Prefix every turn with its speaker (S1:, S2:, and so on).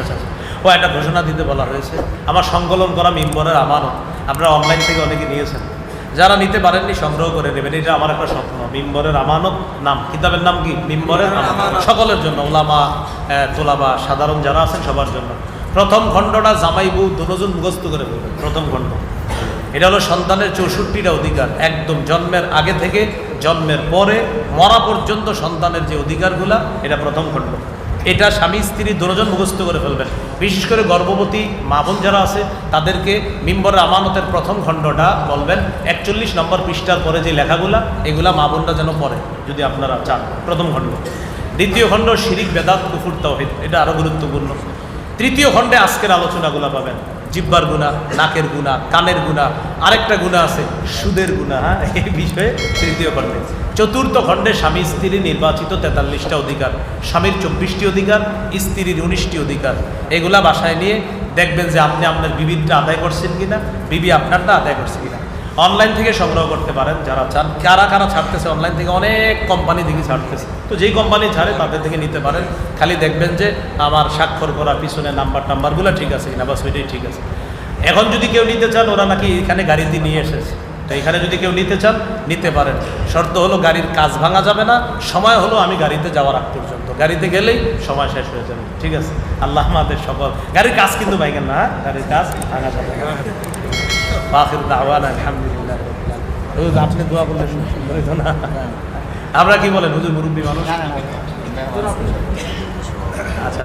S1: আচ্ছা আচ্ছা আচ্ছা। ও একটা ঘোষণা দিতে বলা হয়েছে। আমার সংকলন করা মিম্বরের আমানত আপনারা অনলাইন থেকে অনেকে নিয়েছেন। যারা নিতে পারেননি সংগ্রহ করে নেবেন। এটা আমার একটা স্বপ্ন। মিম্বরের আমানত নাম। কিতাবের নাম কি? মিম্বরের সকলের জন্য ওলামা তোলাবা সাধারণ যারা আছেন সবার জন্য। প্রথম খণ্ডটা জামাই বউ দুজন মুখস্থ করে ফেলবেন প্রথম খণ্ড। এটা হলো সন্তানের চৌষট্টিটা অধিকার। একদম জন্মের আগে থেকে জন্মের পরে মরা পর্যন্ত সন্তানের যে অধিকারগুলা এটা প্রথম খণ্ড। এটা স্বামী, স্ত্রী দুজন মুখস্থ করে ফেলবেন। বিশেষ করে গর্ভবতী মা বোন যারা আছে, তাদেরকে মিম্বর আমানতের প্রথম খণ্ডটা বলবেন। একচল্লিশ নম্বর পৃষ্ঠার পরে যে লেখাগুলা, এগুলা মা বোনরা যেন পড়ে, যদি আপনারা চান। প্রথম খণ্ড। দ্বিতীয় খণ্ড, শিরিক, বেদাত, কুফুর তহিদ এটা আরও গুরুত্বপূর্ণ। তৃতীয় খণ্ডে আজকের আলোচনাগুলো পাবেন। জিব্বার গুণা নাকের গুণা কানের গুণা আরেকটা গুণা আছে, সুদের গুণা হ্যাঁ? এই বিষয়ে তৃতীয় খণ্ডে চতুর্থ খণ্ডে স্বামী স্ত্রী নির্বাচিত তেতাল্লিশটা অধিকার, স্বামীর চব্বিশটি অধিকার, স্ত্রীর উনিশটি অধিকার। এগুলা বাসায় নিয়ে দেখবেন যে আপনি আপনার বিবিটা আদায় করছেন কিনা, বিবি আপনারটা আদায় করছে কিনা। অনলাইন থেকে সংগ্রহ করতে পারেন। যারা চান কারা কারা ছাড়তেছে অনলাইন থেকে, অনেক কোম্পানি থেকে ছাড়তেছে। তো যেই কোম্পানি ছাড়ে, তাদের থেকে নিতে পারেন। খালি দেখবেন যে, আমার স্বাক্ষর করা পিছনে নাম্বার টাম্বারগুলো ঠিক আছে কিনা, বা ওইটাই ঠিক আছে। এখন যদি কেউ নিতে চান, ওরা নাকি এখানে গাড়িতে নিয়ে এসেছে। তো এখানে যদি কেউ নিতে চান, নিতে পারেন। শর্ত হলো গাড়ির কাজ ভাঙা যাবে না, সময় হলো আমি গাড়িতে যাওয়ার আগ পর্যন্ত। গাড়িতে গেলেই সময় শেষ হয়ে যাবে। ঠিক আছে? আল্লাহ আমাদের সকল গাড়ির কাজ কিন্তু ভাইগেন না হ্যাঁ? গাড়ির কাজ ভাঙা যাবে বাকির দাওয়ান আলহামদুলিল্লাহ আপনি দোয়া করলে সুন্দর হইতো না আমরা কি বলেন হুজুর মুরব্বী মানুষ